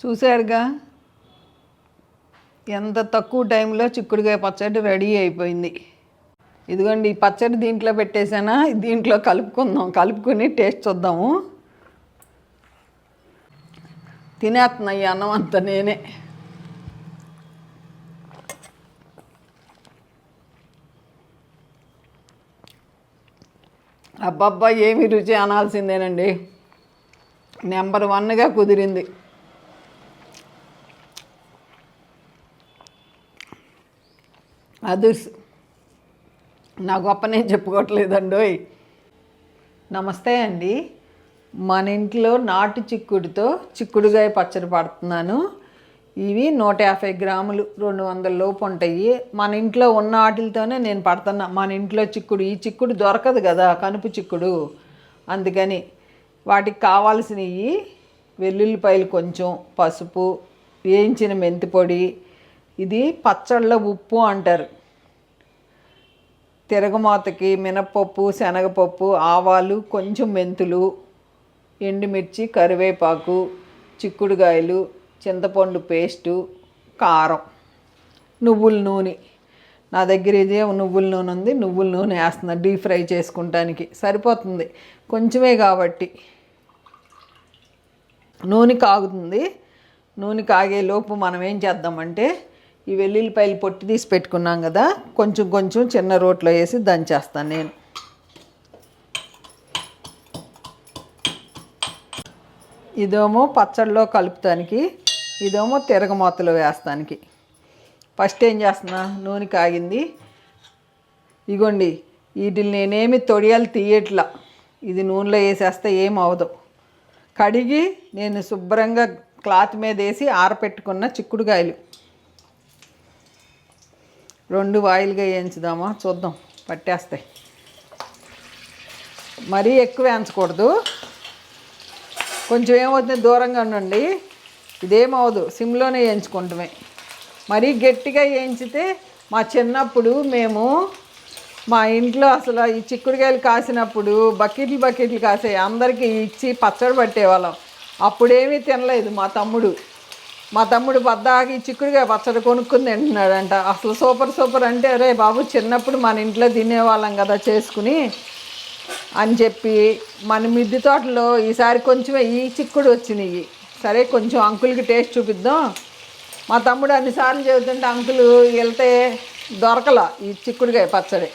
చూశారుగా? ఎంత తక్కువ టైంలో చిక్కుడుకాయ పచ్చడి రెడీ అయిపోయింది. ఇదిగోండి ఈ పచ్చడి దీంట్లో పెట్టేసానా దీంట్లో కలుపుకుందాం. కలుపుకొని టేస్ట్ చూద్దాము. తినేస్తున్నా ఈ అన్నం అంతా నేనే. అబ్బబ్బా ఏమి రుచి అనాల్సిందేనండి. నెంబర్ వన్గా కుదిరింది. అదుర్స్ నా గొప్పనే చెప్పుకోవట్లేదండోయ్. నమస్తే అండి. మన ఇంట్లో నాటు చిక్కుడుతో చిక్కుడుగాయ పచ్చడి పడుతున్నాను. ఇవి నూట యాభై గ్రాములు రెండు వందల లోపు ఉంటాయి. మన ఇంట్లో ఉన్న వాటితోనే నేను పడుతున్నా. మన ఇంట్లో చిక్కుడు ఈ చిక్కుడు దొరకదు కదా కనుపు చిక్కుడు. అందుకని వాటికి కావాల్సినవి వెల్లుల్లిపాయలు కొంచెం పసుపు వేయించిన మెంతి పొడి ఇది పచ్చళ్ళ ఉప్పు అంటారు. తిరగమాతకి మినప్పప్పు శనగపప్పు ఆవాలు కొంచెం మెంతులు ఎండుమిర్చి కరివేపాకు చిక్కుడుగాయలు చింతపండు పేస్టు కారం నువ్వుల నూనె. నా దగ్గర ఇదే నువ్వుల నూనె ఉంది నువ్వుల నూనె వేస్తున్నా డీప్ ఫ్రై చేసుకుంటానికి సరిపోతుంది. కొంచెమే కాబట్టి. నూనె కాగుతుంది. నూనె కాగే లోపు మనం ఏం చేద్దామంటే ఈ వెల్లుల్లిపాయలు పొట్టి తీసి పెట్టుకున్నాం కదా కొంచెం కొంచెం చిన్న రోట్లో వేసి దంచేస్తాను నేను. ఇదేమో పచ్చడిలో కలుపుతానికి ఇదేమో తిరగమూతలు వేస్తానికి. ఫస్ట్ ఏం చేస్తున్నా నూనె కాగింది. ఇగోండి వీటిని నేనేమి తొడియాలు తీయట్లా. ఇది నూనెలో వేసేస్తే ఏం అవదు. కడిగి నేను శుభ్రంగా క్లాత్ మీద వేసి ఆరపెట్టుకున్న చిక్కుడుకాయలు. రెండు వాయిల్గా వేయించుదామా? చూద్దాం. పట్టేస్తాయి. మరీ ఎక్కువ వేయించకూడదు. కొంచెం ఏమవుతుంది? దూరంగా ఉండండి. ఇదేమవదు సిమ్లోనే వేయించుకుంటామే. మరీ గట్టిగా వేయించితే మా చిన్నప్పుడు మేము మా ఇంట్లో అసలు ఈ చిక్కుడుకాయలు కాసినప్పుడు బకెట్లు బకెట్లు కాసాయి అందరికీ ఇచ్చి పచ్చడి పట్టేవాళ్ళం. అప్పుడేమీ తినలేదు మా తమ్ముడు. మా తమ్ముడు బద్దాకి చిక్కుడుగా చిక్కుడుకాయ పచ్చడి కొనుక్కుని తింటున్నాడంట. అసలు సూపర్ సూపర్ అంటే అరే బాబు చిన్నప్పుడు మన ఇంట్లో తినేవాళ్ళం కదా చేసుకుని అని చెప్పి మన మిద్ది తోటలో ఈసారి కొంచెమే ఈ చిక్కుడు వచ్చినాయి. సరే కొంచెం అంకుల్కి టేస్ట్ చూపిద్దాం. మా తమ్ముడు అన్నిసార్లు చెబుతుంటే అంకులు వెళ్తే దొరకల ఈ చిక్కుడుకాయ పచ్చడి.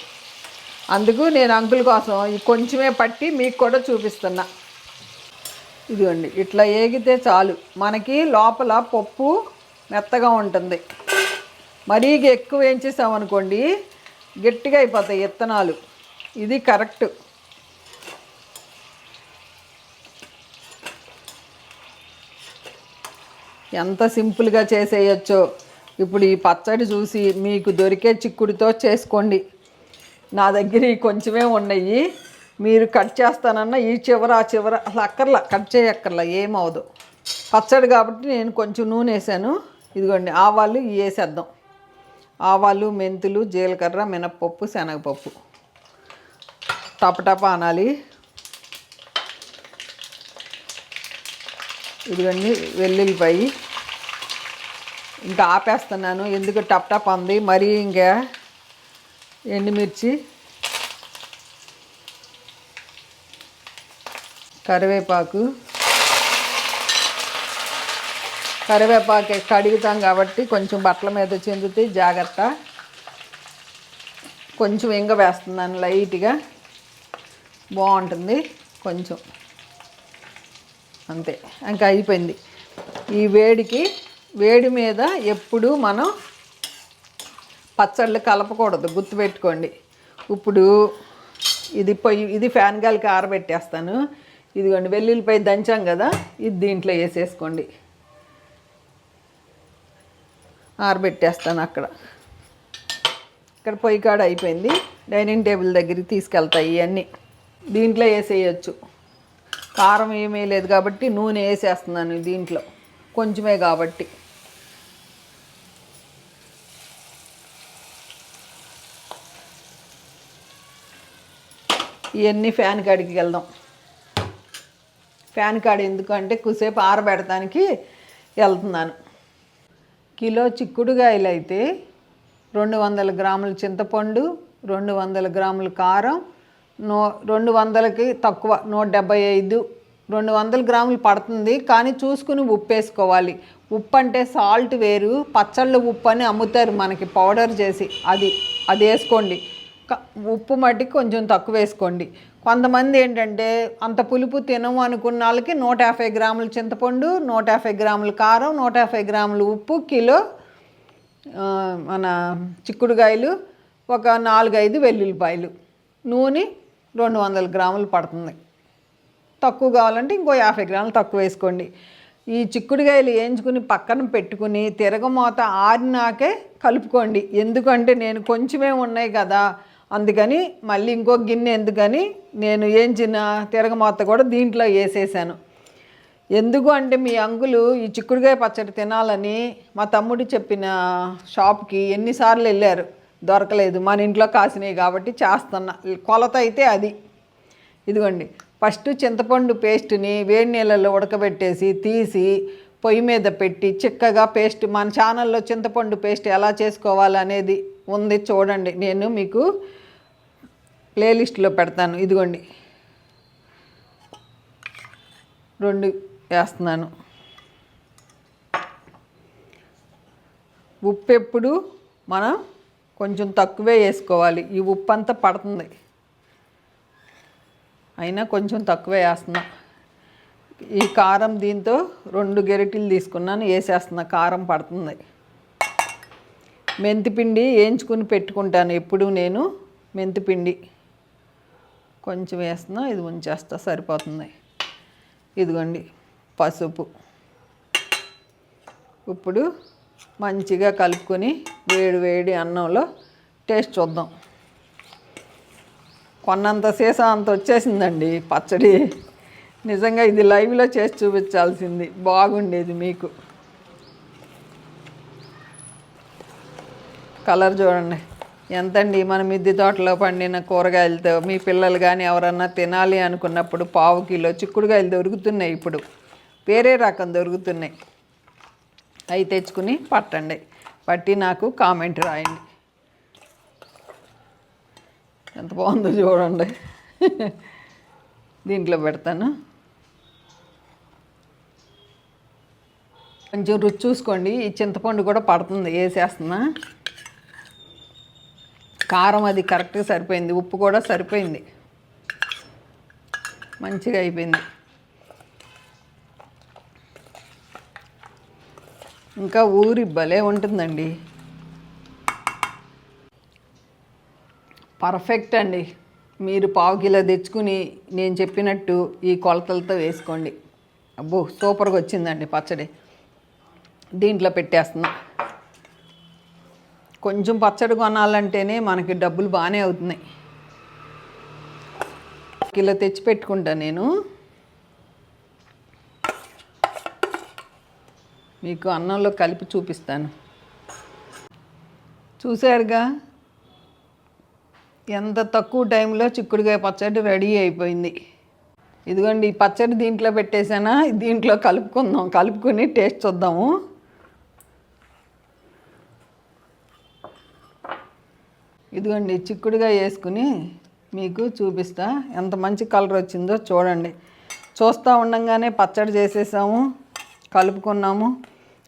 అందుకు నేను అంకుల్ కోసం ఈ కొంచెమే పట్టి మీకు కూడా చూపిస్తున్నా. ఇదిగోండి ఇట్లా ఏగితే చాలు. మనకి లోపల పప్పు మెత్తగా ఉంటుంది. మరీ ఎక్కువ వేయించేసామనుకోండి గట్టిగా అయిపోతాయి విత్తనాలు ఇది కరెక్ట్. ఎంత సింపుల్గా చేసేయచ్చో. ఇప్పుడు ఈ పచ్చడి చూసి మీకు దొరికే చిక్కుడుతో చేసుకోండి. నా దగ్గర కొంచెమే ఉన్నాయి. మీరు కట్ చేస్తానన్నా ఈ చివర ఆ చివర అసలు అక్కర్లా కట్ చేయక్కర్లా ఏమవదు పచ్చడి కాబట్టి నేను కొంచెం నూనె వేసాను. ఇదిగోండి ఆవాలు వేసేద్దాం. ఆవాలు మెంతులు జీలకర్ర మినప్పప్పు శనగపప్పు. టపటప అనాలి. ఇదిగోండి వెల్లుల్లిపాయి. ఇంకా ఆపేస్తున్నాను. ఎందుకు టప్ టప్ అంది? మరీ ఇంకా ఎండుమిర్చి. కరివేపాకు. కరివేపాకు కడుగుతాం కాబట్టి కొంచెం బట్టల మీద చెందితే జాగ్రత్త. కొంచెం ఇంగ వేస్తున్నాను లైట్గా. బాగుంటుంది కొంచెం. అంతే ఇంకా అయిపోయింది. ఈ వేడికి వేడి మీద ఎప్పుడు మనం పచ్చళ్ళు కలపకూడదు గుర్తుపెట్టుకోండి. ఇప్పుడు ఇది పొయ్యి ఇది ఫ్యాన్ గాలికి ఆరబెట్టేస్తాను. ఇదిగోండి వెల్లుల్లిపై దంచాం కదా ఇది దీంట్లో వేసేసుకోండి. ఆరబెట్టేస్తాను అక్కడ. ఇక్కడ పొయ్యి కాడ అయిపోయింది. డైనింగ్ టేబుల్ దగ్గరికి తీసుకెళ్తాయి ఇవన్నీ. దీంట్లో వేసేయచ్చు. కారం ఏమీ లేదు కాబట్టి నూనె వేసేస్తున్నాను దీంట్లో. కొంచెమే కాబట్టి. ఇవన్నీ ఫ్యాన్ కాడికి వెళ్దాం. ఫ్యాన్ కాడ ఎందుకంటే కుసేపు ఆరబెడటానికి వెళ్తున్నాను. కిలో చిక్కుడుగాయలు అయితే రెండు వందల గ్రాముల చింతపండు రెండు వందల గ్రాముల కారం నో రెండు వందలకి తక్కువ నూట డెబ్బై ఐదు. రెండు వందల గ్రాములు పడుతుంది కానీ చూసుకుని ఉప్పు వేసుకోవాలి ఉప్పు అంటే సాల్ట్ వేరు పచ్చళ్ళ ఉప్పు అని అమ్ముతారు మనకి పౌడర్ చేసి. అది అది వేసుకోండి. ఉప్పు మట్టికి కొంచెం తక్కువ వేసుకోండి. కొంతమంది ఏంటంటే అంత పులుపు తినము అనుకున్న వాళ్ళకి నూట యాభై గ్రాముల చింతపండు నూట యాభై గ్రాముల కారం నూట యాభై గ్రాముల ఉప్పు కిలో మన చిక్కుడుకాయలు ఒక నాలుగైదు వెల్లుల్లిపాయలు. నూనె రెండు వందల గ్రాములు పడుతుంది. తక్కువ కావాలంటే ఇంకో యాభై గ్రాములు తక్కువ వేసుకోండి. ఈ చిక్కుడుకాయలు వేయించుకుని పక్కన పెట్టుకుని తిరగమూత ఆరినాకే కలుపుకోండి. ఎందుకంటే నేను కొంచెమే ఉన్నాయి కదా అందుకని మళ్ళీ ఇంకో గిన్నె ఎందుకని నేను ఏంచిన తిరగమూత కూడా దీంట్లో వేసేసాను. ఎందుకు అంటే మీ అంకులు ఈ చిక్కుడుకాయ పచ్చడి తినాలని మా తమ్ముడు చెప్పిన షాప్కి ఎన్నిసార్లు వెళ్ళారు. దొరకలేదు. మన ఇంట్లో కాసినాయి కాబట్టి చేస్తున్నా. కొలత అయితే అది. ఇదిగోండి. ఫస్ట్ చింతపండు పేస్ట్ని వేడి నీళ్ళలో ఉడకబెట్టేసి తీసి పొయ్యి మీద పెట్టి చిక్కగా పేస్ట్ మన ఛానల్లో చింతపండు పేస్ట్ ఎలా చేసుకోవాలనేది ఉంది చూడండి. నేను మీకు ప్లేలిస్ట్లో పెడతాను. ఇదిగోండి. రెండు వేస్తున్నాను. ఉప్పు ఎప్పుడు మనం కొంచెం తక్కువే వేసుకోవాలి. ఈ ఉప్పు అంతా పడుతుంది. అయినా కొంచెం తక్కువే వేస్తున్నా. ఈ కారం దీంతో రెండు గెరిటిలు తీసుకున్నాను. వేసేస్తున్నా. కారం పడుతుంది. మెంతిపిండి వేయించుకుని పెట్టుకుంటాను. ఎప్పుడు నేను మెంతిపిండి. కొంచెం వేస్తున్నా ఇది ఉంచేస్తా సరిపోతుంది. ఇదిగోండి పసుపు. ఇప్పుడు మంచిగా కలుపుకొని వేడి వేడి అన్నంలో టేస్ట్ చూద్దాం. కొన్నంత సీసా అంత వచ్చేసిందండి పచ్చడి. నిజంగా ఇది లైవ్లో చేసి చూపించాల్సింది. బాగుండేది మీకు. కలర్ చూడండి. ఎంతండి మన మిద్ది తోటలో పండిన కూరగాయలతో మీ పిల్లలు కానీ ఎవరన్నా తినాలి అనుకున్నప్పుడు పావు కిలో చిక్కుడుకాయలు దొరుకుతున్నాయి ఇప్పుడు. వేరే రకం దొరుకుతున్నాయి. అవి తెచ్చుకుని పట్టండి. పట్టి నాకు కామెంట్ రాయండి. ఎంత బాగుందో చూడండి. దీంట్లో పెడతాను. కొంచెం రుచి చూసుకోండి. ఈ చింతపండు కూడా పడుతుంది. వేసేస్తున్నా. కారం అది కరెక్ట్గా సరిపోయింది ఉప్పు కూడా సరిపోయింది. మంచిగా అయిపోయింది. ఇంకా ఊరి భలే ఉంటుందండి. పర్ఫెక్ట్ అండి. మీరు పావు కిలో తెచ్చుకుని నేను చెప్పినట్టు ఈ కొలతలతో వేసుకోండి. అబ్బో సూపర్గా వచ్చిందండి పచ్చడి. దీంట్లో పెట్టేస్తున్నా. కొంచెం పచ్చడి కొనాలంటేనే మనకి డబ్బులు బాగానే అవుతున్నాయి. కిలో తెచ్చి పెట్టుకుంటా నేను. మీకు అన్నంలో కలిపి చూపిస్తాను. చూసారుగా ఎంత తక్కువ టైంలో చిక్కుడుకాయ పచ్చడి రెడీ అయిపోయింది. ఇదిగోండి ఈ పచ్చడి దీంట్లో పెట్టేసానా దీంట్లో కలుపుకుందాం కలుపుకొని టేస్ట్ చూద్దాము. ఇదిగోండి చిక్కుడుగా వేసుకుని మీకు చూపిస్తా. ఎంత మంచి కలర్ వచ్చిందో చూడండి. చూస్తూ ఉండంగానే పచ్చడి చేసేసాము కలుపుకున్నాము.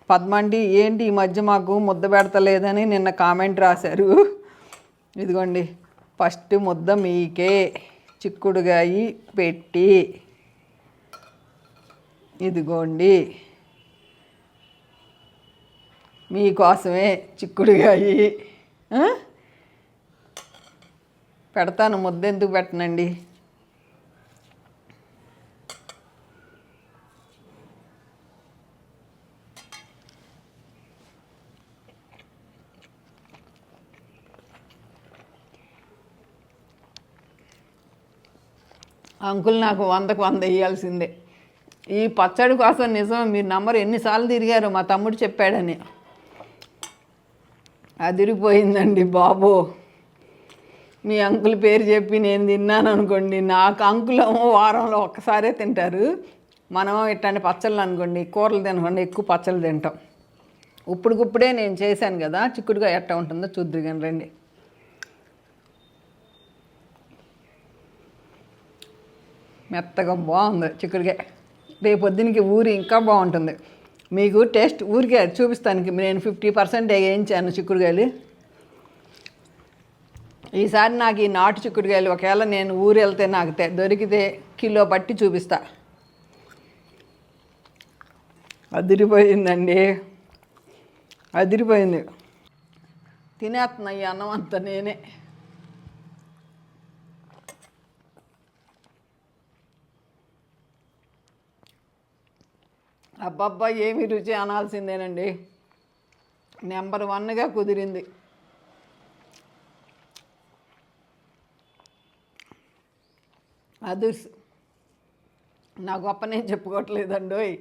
పద్మండి ఏంటి ఈ మధ్య మాకు ముద్ద పెడతలేదని నిన్న కామెంట్ రాశారు. ఇదిగోండి ఫస్ట్ ముద్ద మీకే చిక్కుడుగాయి పెట్టి. ఇదిగోండి మీకోసమే చిక్కుడుగాయి. ఆ? పెడతాను ముద్దెందుకు పెట్టనండి? అంకుల్ నాకు వందకు వంద ఇవ్వాల్సిందే ఈ పచ్చడి కోసం నిజం మీరు నంబర్ ఎన్నిసార్లు తిరిగారు మా తమ్ముడు చెప్పాడని. అదిరిపోయిందండి బాబు. మీ అంకుల్ పేరు చెప్పి నేను తిన్నాను అనుకోండి నాకు అంకులేమో వారంలో ఒక్కసారే తింటారు. మనం ఇట్లాంటి పచ్చళ్ళు అనుకోండి కూరలు తినకుండా ఎక్కువ పచ్చళ్ళు తింటాం. ఇప్పుడుకిప్పుడే నేను చేశాను కదా చిక్కుడుగా ఎట్టా ఉంటుందో చూద్దరు కానీ రండి. మెత్తగా బాగుంది చిక్కుడుకాయ. రేపు పొద్దునకి ఊరి ఇంకా బాగుంటుంది. మీకు టేస్ట్ ఊరికే చూపిస్తానికి నేను ఫిఫ్టీ పర్సెంట్ వేయించాను చిక్కుడుకాయలు. ఈసారి నాకు ఈ నాటు చిక్కుడుకాయలు ఒకవేళ నేను ఊరు వెళ్తే నాకు దొరికితే కిలో పట్టి చూపిస్తా. అదిరిపోయిందండి. అదిరిపోయింది. తినేస్తున్నా ఈ అన్నం అంతా నేనే. అబ్బబ్బా ఏమి రుచి అనాల్సిందేనండి. నెంబర్ వన్గా కుదిరింది. అదుర్స్. నా గొప్ప నేను చెప్పుకోవట్లేదండోయ్.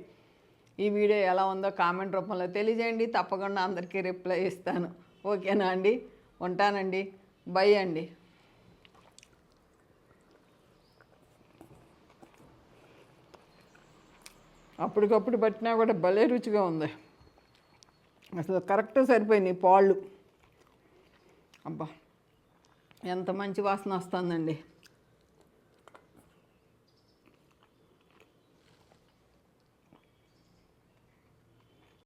ఈ వీడియో ఎలా ఉందో కామెంట్ రూపంలో తెలియజేయండి. తప్పకుండా అందరికీ రిప్లై ఇస్తాను. ఓకేనా అండి? ఉంటానండి. బై అండి. అప్పటికప్పుడు పట్టినా కూడా భలే రుచిగా ఉంది. అసలు కరెక్ట్ సరిపోయినాయి పాళ్ళు. అబ్బా ఎంత మంచి వాసన వస్తుందండి.